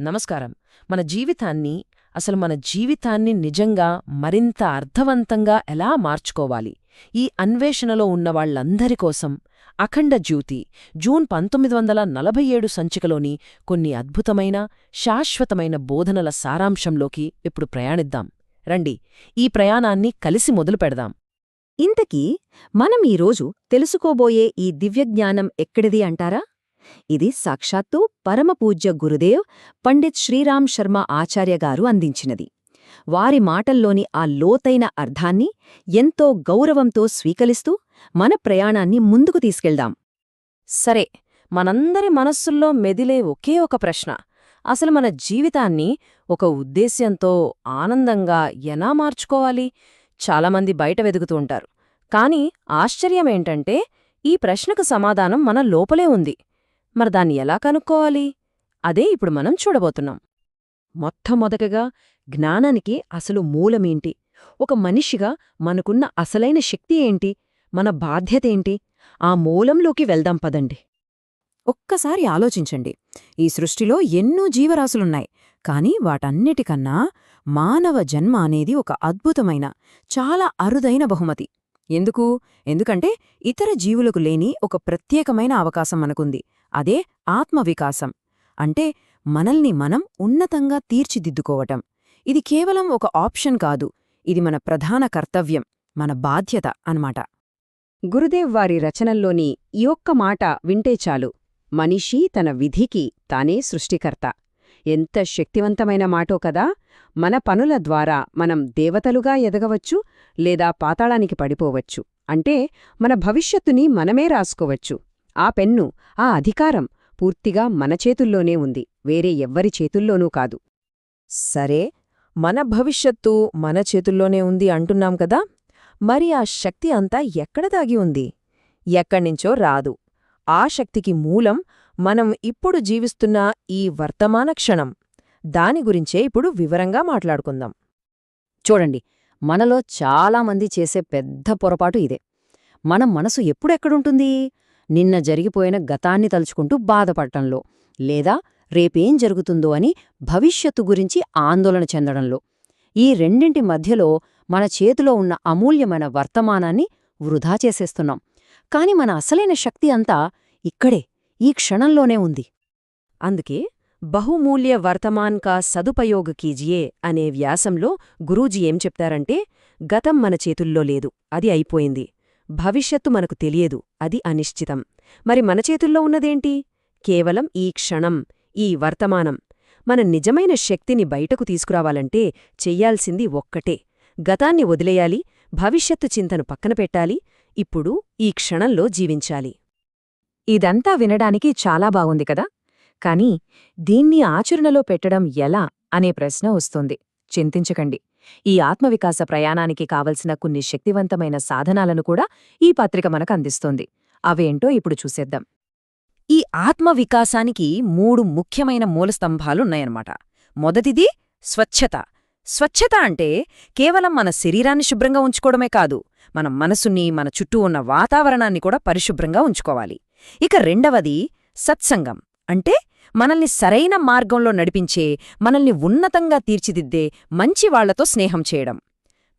నమస్కారం. మన జీవితాన్ని అసలు మన జీవితాన్ని నిజంగా మరింత అర్థవంతంగా ఎలా మార్చుకోవాలి? ఈ అన్వేషణలో ఉన్న కోసం అఖండ జ్యూతి జూన్ పంతొమ్మిది వందల నలభై ఏడు సంచికలోని కొన్ని అద్భుతమైన శాశ్వతమైన బోధనల సారాంశంలోకి ఇప్పుడు ప్రయాణిద్దాం. రండి ఈ ప్రయాణాన్ని కలిసి మొదలు పెడదాం. ఇంతకీ మనం ఈరోజు తెలుసుకోబోయే ఈ దివ్యజ్ఞానం ఎక్కడిది అంటారా? ఇది సాక్షాత్తు పరమపూజ్య గురుదేవ్ పండిత్ శ్రీరామ్ శర్మ ఆచార్య గారు అందించినది. వారి మాటల్లోని ఆ లోతైన అర్థాన్ని ఎంతో గౌరవంతో స్వీకరిస్తూ మన ప్రయాణాన్ని ముందుకు తీసుకెళ్దాం. సరే మనందరి మనస్సుల్లో మెదిలే ఒకే ఒక ప్రశ్న. అసలు మన జీవితాన్ని ఒక ఉద్దేశ్యంతో ఆనందంగా ఎలా మార్చుకోవాలి? చాలామంది బయట వెదుగుతూ ఉంటారు. కాని ఆశ్చర్యమేంటంటే ఈ ప్రశ్నకు సమాధానం మన లోపలే ఉంది. మరి దాన్ని ఎలా కనుక్కోవాలి? అదే ఇప్పుడు మనం చూడబోతున్నాం. మొట్టమొదటగా జ్ఞానానికి అసలు మూలమేంటి? ఒక మనిషిగా మనకున్న అసలైన శక్తి ఏంటి? మన బాధ్యతేంటి ఆ మూలంలోకి వెళ్దాం పదండి. ఒక్కసారి ఆలోచించండి. ఈ సృష్టిలో ఎన్నో జీవరాశులున్నాయి. కాని వాటన్నిటికన్నా మానవ జన్మ అనేది ఒక అద్భుతమైన చాలా అరుదైన బహుమతి. ఎందుకు? ఎందుకంటే ఇతర జీవులకు లేని ఒక ప్రత్యేకమైన అవకాశం మనకుంది. అదే ఆత్మవికాసం. అంటే మనల్ని మనం ఉన్నతంగా తీర్చిదిద్దుకోవటం. ఇది కేవలం ఒక ఆప్షన్ కాదు. ఇది మన ప్రధాన కర్తవ్యం మన బాధ్యత అన్నమాట. గురుదేవ్ వారి రచనల్లోని ఈ ఒక్క మాట వింటే చాలు. మనిషి తన విధికి తానే సృష్టికర్త. ఎంత శక్తివంతమైన మాటో కదా! మన పనుల ద్వారా మనం దేవతలుగా ఎదగవచ్చు లేదా పాతాళానికి పడిపోవచ్చు. అంటే మన భవిష్యత్తుని మనమే రాసుకోవచ్చు. ఆ పెన్ను ఆ అధికారం పూర్తిగా మన చేతుల్లోనే ఉంది వేరే ఎవ్వరి చేతుల్లోనూ కాదు. సరే మన భవిష్యత్తు మన చేతుల్లోనే ఉంది అంటున్నాం కదా? మరి ఆ శక్తి అంతా ఎక్కడ దాగి ఉంది? ఎక్కడ్నించో రాదు. ఆ శక్తికి మూలం మనం ఇప్పుడు జీవిస్తున్న ఈ వర్తమాన క్షణం. దాని గురించే ఇప్పుడు వివరంగా మాట్లాడుకుందాం. చూడండి మనలో చాలామంది చేసే పెద్ద పొరపాటు ఇదే. మన మనసు ఎప్పుడెక్కడుంటుంది నిన్న జరిగిపోయిన గతాన్ని తలుచుకుంటూ బాధపడటంలో లేదా రేపేం జరుగుతుందో అని భవిష్యత్తు గురించి ఆందోళన చెందడంలో. ఈ రెండింటి మధ్యలో మన చేతిలో ఉన్న అమూల్యమైన వర్తమానాన్ని వృధా చేసేస్తున్నాం. కాని మన అసలైన శక్తి అంతా ఇక్కడే ఈ క్షణంలోనే ఉంది. అందుకే బహుమూల్య వర్తమాన్ కా సదుపయోగ కీజియే అనే వ్యాసంలో గురూజీ ఏం చెప్తారంటే గతం మన చేతుల్లో లేదు అది అయిపోయింది. భవిష్యత్తు మనకు తెలియదు. అది అనిశ్చితం. మరి మన చేతుల్లో ఉన్నదేంటి? కేవలం ఈ క్షణం ఈ వర్తమానం. మన నిజమైన శక్తిని బయటకు తీసుకురావాలంటే చెయ్యాల్సింది ఒక్కటే. గతాన్ని వదిలేయాలి భవిష్యత్తు చింతను పక్కన పెట్టాలి ఇప్పుడు ఈ క్షణంలో జీవించాలి. ఇదంతా వినడానికి చాలా బాగుంది కదా? కాని దీన్ని ఆచరణలో పెట్టడం ఎలా అనే ప్రశ్న వస్తుంది. చింతించకండి. ఈ ఆత్మవికాస ప్రయాణానికి కావలసిన కొన్ని శక్తివంతమైన సాధనాలను కూడా ఈ పత్రిక మనకు అందిస్తోంది. అవేంటో ఇప్పుడు చూసేద్దాం. ఈ ఆత్మవికాసానికి మూడు ముఖ్యమైన మూలస్తంభాలున్నాయన్నమాట మొదటిది స్వచ్ఛత. స్వచ్ఛత అంటే కేవలం మన శరీరాన్ని శుభ్రంగా ఉంచుకోవడమే కాదు మన మనసుని మన చుట్టూ ఉన్న వాతావరణాన్ని కూడా పరిశుభ్రంగా ఉంచుకోవాలి. ఇక రెండవది సత్సంగం. అంటే మనల్ని సరైన మార్గంలో నడిపించే మనల్ని ఉన్నతంగా తీర్చిదిద్దే మంచివాళ్ళతో స్నేహం చేయడం.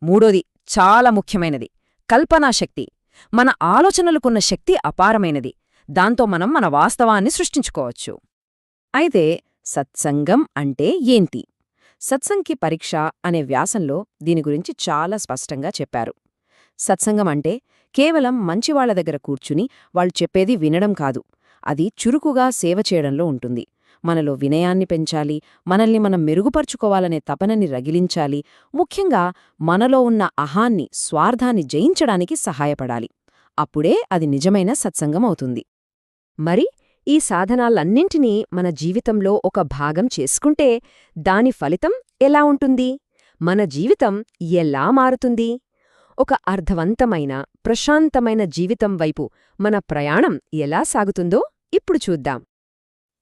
మూడోది చాలా ముఖ్యమైనది కల్పనాశక్తి మన ఆలోచనలకున్న శక్తి అపారమైనది. దాంతో మనం మన వాస్తవాన్ని సృష్టించుకోవచ్చు. అయితే సత్సంగం అంటే ఏంటి? సత్సంగి పరీక్ష అనే వ్యాసంలో దీని గురించి చాలా స్పష్టంగా చెప్పారు. సత్సంగం అంటే కేవలం మంచివాళ్ళ దగ్గర కూర్చుని వాళ్ళు చెప్పేది వినడం కాదు. అది చురుకుగా సేవ చేయడంలో ఉంటుంది. మనలో వినయాన్ని పెంచాలి మనల్ని మనం మెరుగుపరుచుకోవాలనే తపనని రగిలించాలి ముఖ్యంగా మనలో ఉన్న అహాన్ని స్వార్థాన్ని జయించడానికి సహాయపడాలి. అప్పుడే అది నిజమైన సత్సంగం అవుతుంది. మరి ఈ సాధనాలన్నింటినీ మన జీవితంలో ఒక భాగం చేసుకుంటే దాని ఫలితం ఎలా ఉంటుంది? మన జీవితం ఎలా మారుతుంది? ఒక అర్థవంతమైన ప్రశాంతమైన జీవితం వైపు మన ప్రయాణం ఎలా సాగుతుందో ఇప్పుడు చూద్దాం.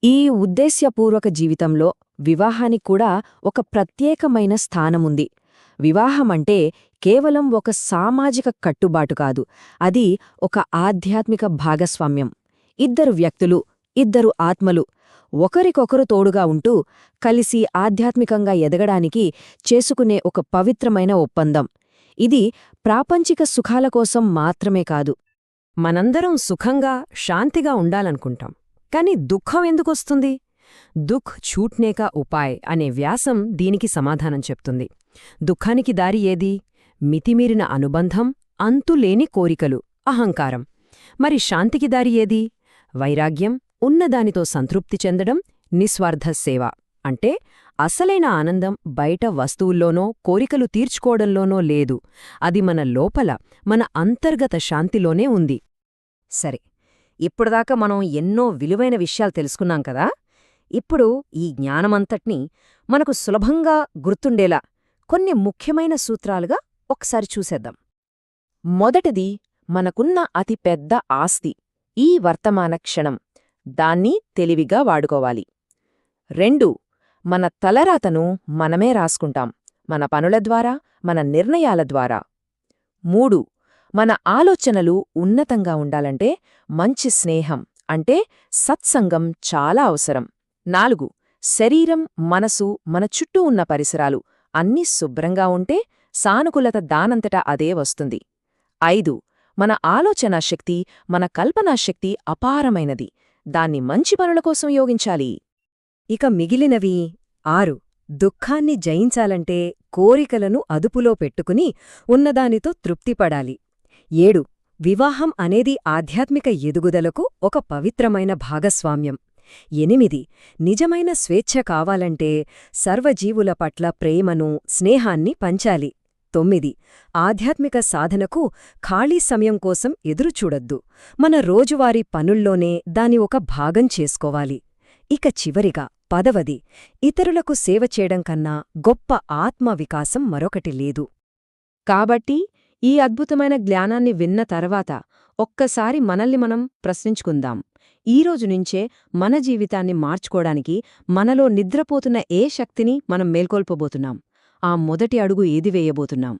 ఈ ఉద్దేశ్యపూర్వక జీవితంలో వివాహానికి కూడా ఒక ప్రత్యేకమైన స్థానముంది. వివాహమంటే కేవలం ఒక సామాజిక కట్టుబాటు కాదు అది ఒక ఆధ్యాత్మిక భాగస్వామ్యం. ఇద్దరు వ్యక్తులు ఇద్దరు ఆత్మలు ఒకరికొకరు తోడుగా ఉంటూ కలిసి ఆధ్యాత్మికంగా ఎదగడానికి చేసుకునే ఒక పవిత్రమైన ఒప్పందం. ఇది ప్రాపంచిక సుఖాల కోసం మాత్రమే కాదు మనందరం సుఖంగా శాంతిగా ఉండాలనుకుంటాం. కాని దుఃఖం ఎందుకొస్తుంది? దుఃఖ్ ఛూట్నేకా ఉపాయ్ అనే వ్యాసం దీనికి సమాధానం చెప్తుంది. దుఃఖానికి దారి ఏది? మితిమీరిన అనుబంధం అంతులేని కోరికలు అహంకారం. మరి శాంతికి దారి ఏది? వైరాగ్యం ఉన్నదానితో సంతృప్తి చెందడం నిస్వార్థ సేవ. అంటే అసలైన ఆనందం బయట వస్తువుల్లోనో కోరికలు తీర్చుకోవడంలోనో లేదు. అది మన లోపల మన అంతర్గత శాంతిలోనే ఉంది. సరే ఇప్పుడుదాకా మనం ఎన్నో విలువైన విషయాలు తెలుసుకున్నాం కదా? ఇప్పుడు ఈ జ్ఞానమంతటినీ మనకు సులభంగా గుర్తుండేలా కొన్ని ముఖ్యమైన సూత్రాలుగా ఒకసారి చూసేద్దాం. మొదటిది మనకున్న అతి పెద్ద ఆస్తి ఈ వర్తమాన క్షణం. దాన్ని తెలివిగా వాడుకోవాలి. రెండు మన తలరాతను మనమే రాసుకుంటాం మన పనుల ద్వారా మన నిర్ణయాల ద్వారా. మూడు మన ఆలోచనలు ఉన్నతంగా ఉండాలంటే మంచి స్నేహం అంటే సత్సంగం చాలా అవసరం. నాలుగు శరీరం మనసు మన చుట్టూ ఉన్న పరిసరాలు అన్నీ శుభ్రంగా ఉంటే సానుకూలత దానంతటా అదే వస్తుంది. ఐదు మన ఆలోచనా శక్తి మన కల్పనాశక్తి అపారమైనది. దాన్ని మంచి పనుల కోసం యోగించాలి. ఇక మిగిలినవి ఆరు. దుఃఖాన్ని జయించాలంటే కోరికలను అదుపులో పెట్టుకుని ఉన్నదానితో తృప్తిపడాలి. ఏడు. వివాహం అనేది ఆధ్యాత్మిక ఎదుగుదలకు ఒక పవిత్రమైన భాగస్వామ్యం. ఎనిమిది. నిజమైన స్వేచ్ఛ కావాలంటే సర్వజీవుల పట్ల ప్రేమను స్నేహాన్ని పంచాలి. తొమ్మిది. ఆధ్యాత్మిక సాధనకు ఖాళీ సమయం కోసం ఎదురుచూడొద్దు. మన రోజువారీ పనుల్లోనే దాని ఒక భాగం చేసుకోవాలి. ఇక చివరిగా పదవది ఇతరులకు సేవ చేయడం కన్నా గొప్ప ఆత్మవికాసం మరొకటి లేదు. కాబట్టి ఈ అద్భుతమైన జ్ఞానాన్ని విన్న తర్వాత ఒక్కసారి మనల్ని మనం ప్రశ్నించుకుందాం. ఈరోజు నుంచే మన జీవితాన్ని మార్చుకోవడానికి మనలో నిద్రపోతున్న ఏ శక్తిని మనం మేల్కొల్పబోతున్నాం? ఆ మొదటి అడుగు ఏది వేయబోతున్నాం?